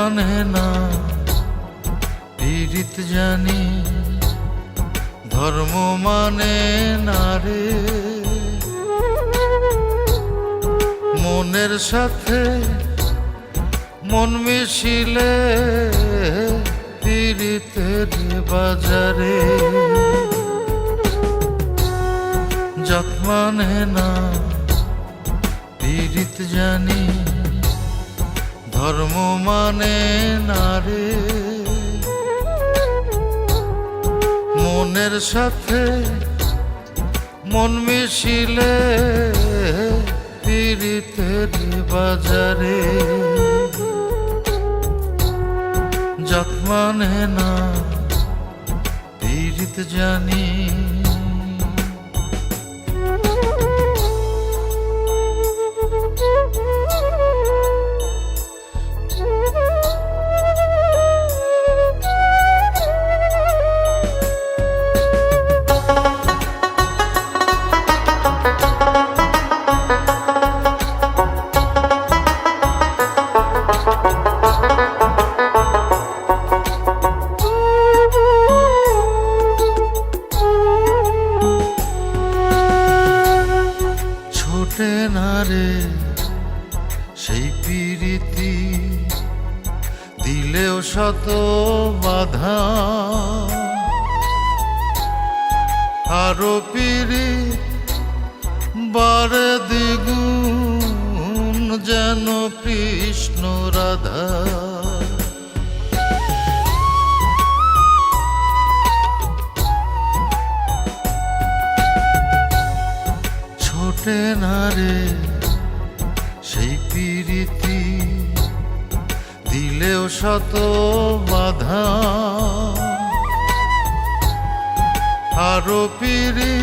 মানে না, পীড়িত জানি, ধর্ম মানে না রে। মনের সাথে মন মিশিলে পীড়িতের বাজারে। জাত মানে না, পীড়িত জানি ধর্ম মানে না রে? মনের সাথে মন মিশিলে পীড়িতের বাজারে। জাত মানে না, পীড়িত জানি ছোটে না রে সেই পিরিতি দিলেও শত বাধা। আরও পিরি বারে দ্বিগুণ যেন কৃষ্ণ রাধা। ছোটে না রে শত বাধা। আরও পিরি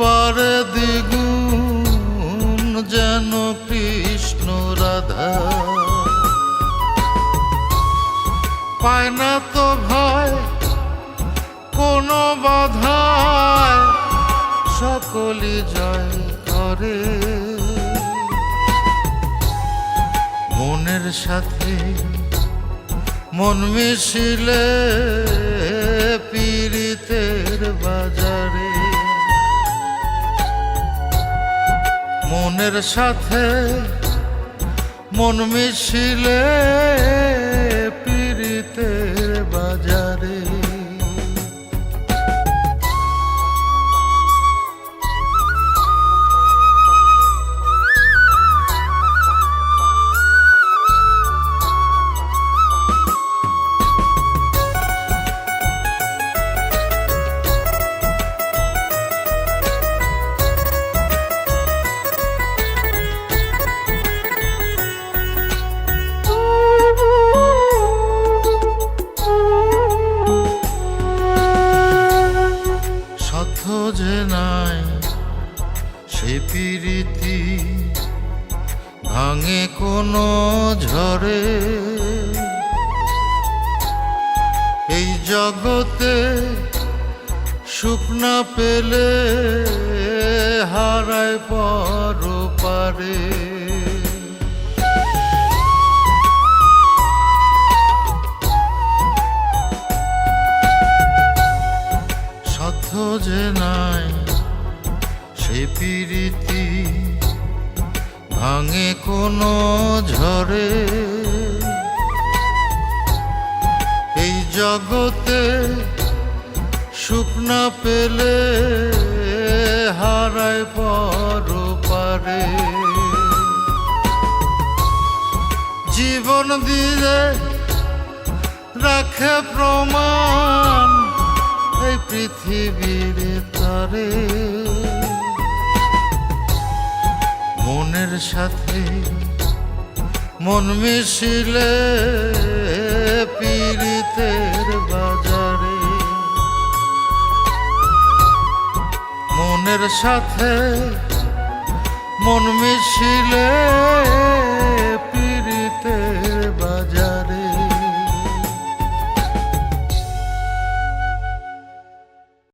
বারে দ্বিগুণ যেন কৃষ্ণ রাধা। পায় না তো ভয়, কোনো বাধায় সকলি জয় করে। মনের সাথে মন মিশিলে পীড়িতের বাজারে। মনের সাথে মন মিশিলে যে নাই সে পিরিতি ভাঙে কোনো ঝরে এই জগতে সুখ পেলে হারায় পর পারে। সথ যে নাই সে পিরিতি ভাঙে কোনো ঝরে এই জগতে সুখ পেলে হারায় পর পারে জীবন দিয়ে রাখে প্রমাণ এই পৃথিবীর তরে। মনের সাথে মন মিশিলে পীড়িতের বাজারে। মনের সাথে মন